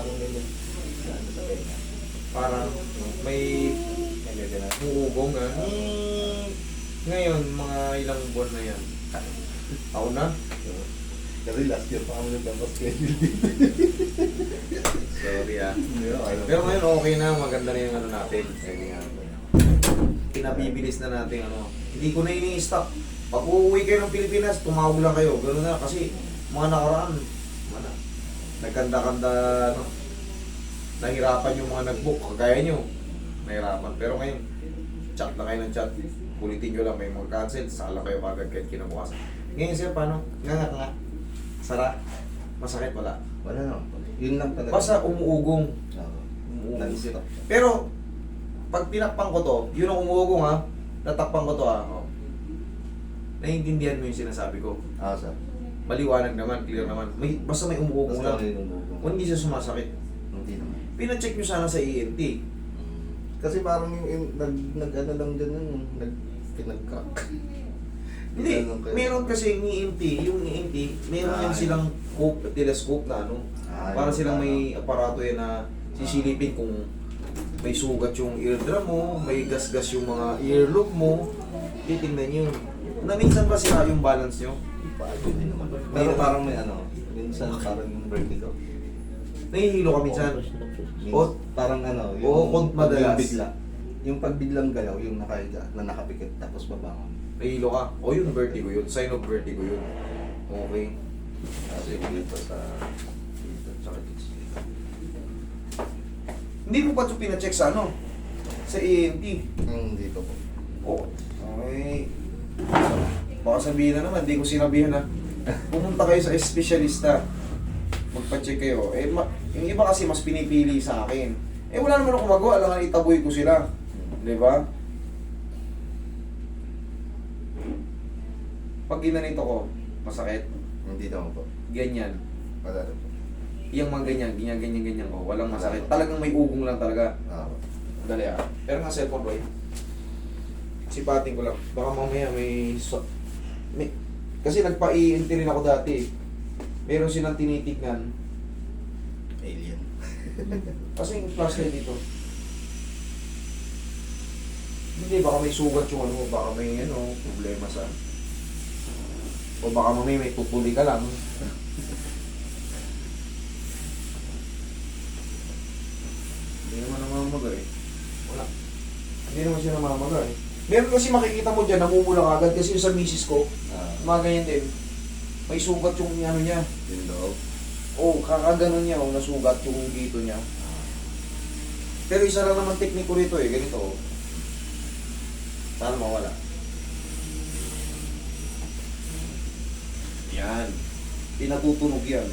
parang may? Parang may Nagagana. Uugong nga. Hmm, ngayon, mga ilang buwan na yan. Ako na. Kasi last year pa kami nagpapaschedule dito. Sorry ah. Pero ngayon okay na, maganda na yung ano natin. Pinabibilis na natin ano. Hindi ko na ini-stop. Pag uuwi kayo ng Pilipinas, tumawag lang kayo. Ganun na kasi mga nakaraan, nagkanda-kanda, ano, nahirapan yung mga nag-book, kagaya nyo. Nahirapan. Pero ngayon, chat na kayo ng chat. Ulitin nyo lang, may mga cancel, sala kayo kagad kahit kinabukasan. Ngayon sir, paano? Nga nga nga. Sara? Masakit wala. Wala na. Yun lang talaga. Basta umuugong. Umuugong. Pero, pag tinakpan ko to, yun ang umuugong ha, tatakpan ko to ha, oh. Naiintindihan mo yung sinasabi ko. Ah, sir. Maliwanag naman, clear naman. May, basta may umuugong Basta lang. may nung Kung hindi siya sumasakit. Hindi naman. Pinacheck nyo sana sa ENT. Kasi parang yung, yung nag, nag ano lang dyan yun, nag, pinag-crack. Hindi, Ganun kayo. meron kasi yung ENT, yung ENT, meron Ah, yan silang scope, telescope na ano. Ah, para yun, silang may aparato yan na sisilipin kung may sugat yung eardrum mo, may gas-gas yung mga earlobe mo, titingnan yun. Na minsan ba sira yung balance nyo? Hindi naman. Pero parang may ano, minsan parang yung vertigo. Nahihilo ka minsan. O- parang ano, Oo, kung madalas. yung bigla. Yung pagbiglang galaw, yung nakahiga, na nakapikit, tapos babangon. Nahihilo ka. O yun, vertigo yun. Sign of vertigo yun. Okay. Kasi dito sa, dito, tsaka dito. Hindi mo pa ito pinacheck sa ano? Sa ENT. Hmm, dito po. Oh, okay. Baka sabihin na naman, di ko sinabihan na. Pumunta kayo sa espesyalista. Magpa-check kayo. Eh, ma- yung iba kasi mas pinipili sa akin. Eh, wala naman ako magawa. Alangan itaboy ko sila. Di ba? Pag ginanito ko, masakit. Hindi daw po. Ganyan. Wala daw po. Iyang mga ganyan, ganyan, ganyan, ganyan ko. Walang masakit. Talagang may ugong lang talaga. Ah, Dali ah. Pero nga cellphone boy. Sipating ko lang. Baka mamaya may... So, may kasi nagpa-ENT rin ako dati. Meron silang tinitignan. alien. Kasi yung flashlight dito. Hindi, baka may sugat yung ano, baka may ano, problema sa... O baka mamaya may tutuli ka lang. Hindi naman namamaga eh. Wala. Hindi naman siya namamaga eh. Meron kasi makikita mo dyan, namumula agad kasi yung sa misis ko, Ah, mga ganyan din. May sugat yung ano niya. yung loob. Oo, oh, kakaganon niya, oh, nasugat yung dito niya. Pero isa lang naman tekniko rito eh, ganito. oh. Sana mawala. Yan. Pinatutunog yan.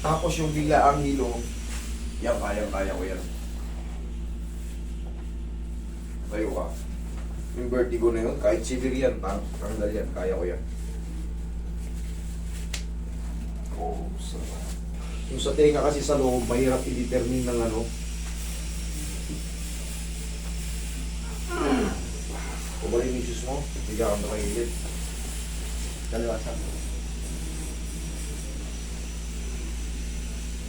Tapos yung bigla ang hilo, yan, kaya-kaya ko yan. Tayo ka. Yung vertigo na yun, kahit severe yan, tang tanggal yan, kaya ko yan. Oh, sa... Yung sa tenga kasi sa loob, mahirap i-determine ng ano. Ba yung issues mo, bigyan ka nakahilip. Kaliwa sa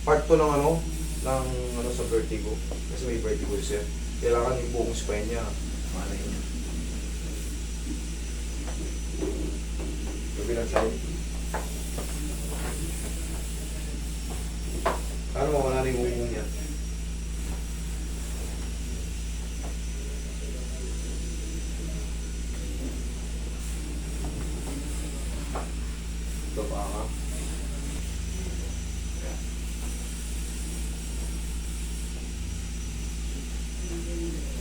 Part to ng ano, ng ano sa vertigo. Kasi may vertigo siya. Kailangan yung buong spine niya. Mana yun. Kabilang side. Paano mawala na yung buong niya? Ito pa ka. Thank.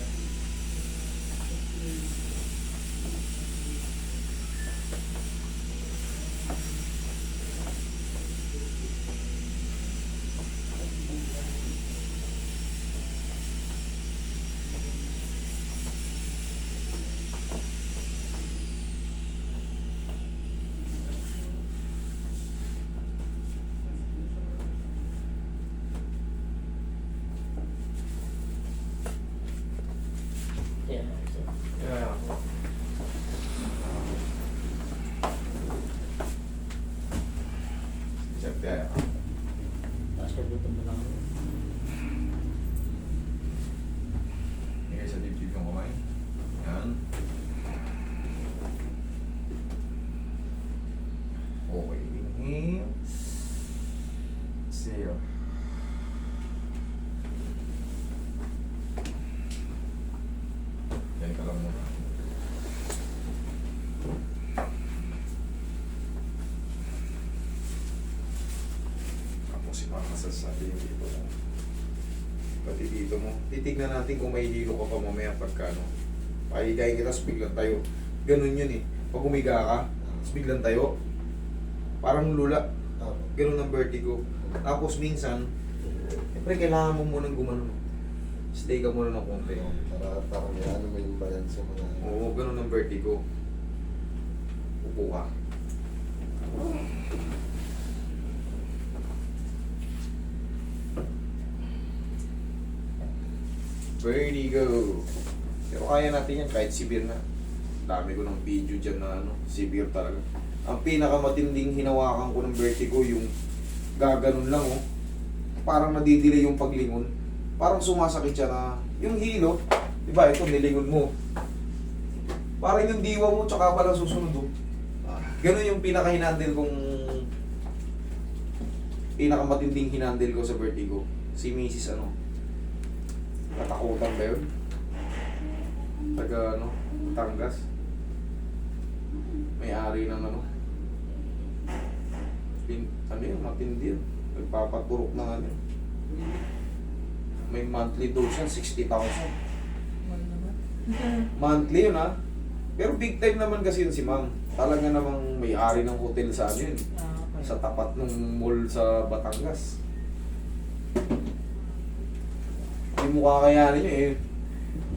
Dito mo. Titignan natin kung may hilo ka pa mamaya pagka ano. Pahigayin kita, biglang tayo. Ganun yun eh. Pag umiga ka, biglang tayo. Parang lula. Ganun ang vertigo. Tapos minsan, siyempre kailangan mo munang gumano. Stay ka muna ng konti. Para parang may ano mo yung balance sa mga... Oo, ganun ang vertigo. Upo ka. Vertigo. Pero kaya natin yan kahit severe na. Dami ko ng video dyan na ano, severe talaga. Ang pinakamatinding hinawakan ko ng vertigo, yung gaganon lang oh. Parang nadidelay yung paglingon. Parang sumasakit siya na yung hilo. Diba, ito nilingon mo. Parang yung diwa mo, tsaka pala susunod oh. Ganun yung pinaka-hinandle kong pinakamatinding hinandle ko sa vertigo. Si Mrs. ano? Natakutan ba yun? Taga ano? Batangas. May-ari ng ano? Pin, ano yun? Matindi yun. Nagpapaturok ng ano yun. May monthly dose yan, 60,000. Monthly yun ha. Pero big time naman kasi yun si ma'am. Talaga namang may-ari ng hotel sa ano yun. Sa tapat ng mall sa Batangas. Hindi mo kakayanin yun eh.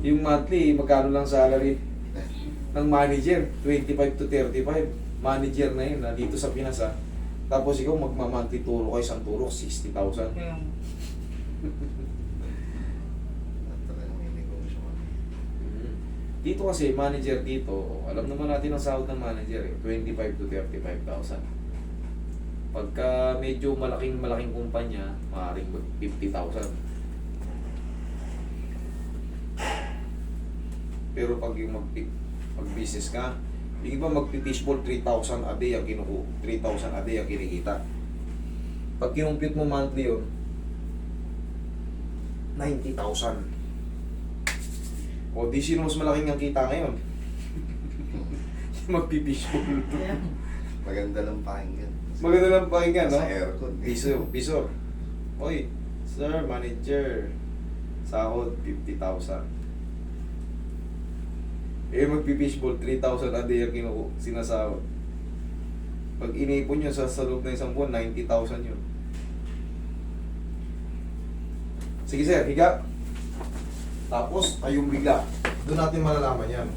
Yung monthly, magkano lang salary ng manager? 25 to 35. Manager na yun, dito sa Pinas ha. Tapos ikaw magmamonthly turo kayo, isang turo, 60,000. at talagang may negosyo ka. Mm. Dito kasi, manager dito, alam naman natin ang sahod ng manager eh, 25 to 35,000. Pagka medyo malaking malaking kumpanya, maaaring mag 50,000. Pero pag yung mag pag business ka, yung iba magpi-fishball 3,000 a day ang kinuku 3,000 a day ang kinikita. Pag kinumpute mo monthly yun, 90,000. O di sino mas malaking ang kita ngayon? Magpipishball. Maganda lang pakinggan. Maganda lang pakinggan, no? Sa aircon. Piso, piso. Oy, sir, manager. Sahod, 50,000. Eh, magpipishball, 3,000 a day ang kinuku, sinasahod. Pag inipon nyo sa, sa loob ng isang buwan, 90,000 yun. Sige sir, higa. Tapos, ayong bigla. Doon natin malalaman yan.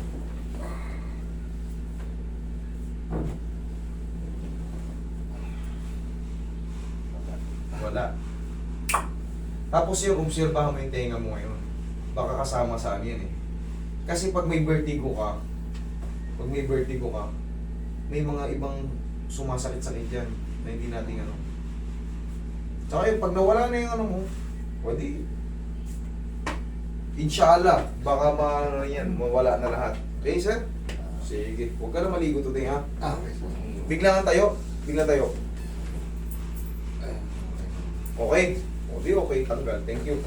Wala. Tapos yung obserbahan mo yung tenga mo ngayon. Baka kasama sa ano yan eh. Kasi pag may vertigo ka, pag may vertigo ka, may mga ibang sumasakit-sakit dyan na hindi natin ano. Tsaka yun, pag nawala na yung ano mo, pwede, inshallah, baka ma, yan, mawala na lahat. Okay, sir? Sige, huwag ka na maligo today, ha? Ah, okay. Bigla nga tayo, bigla tayo. Ay, okay. Okay? O di okay, tanggal. Thank you.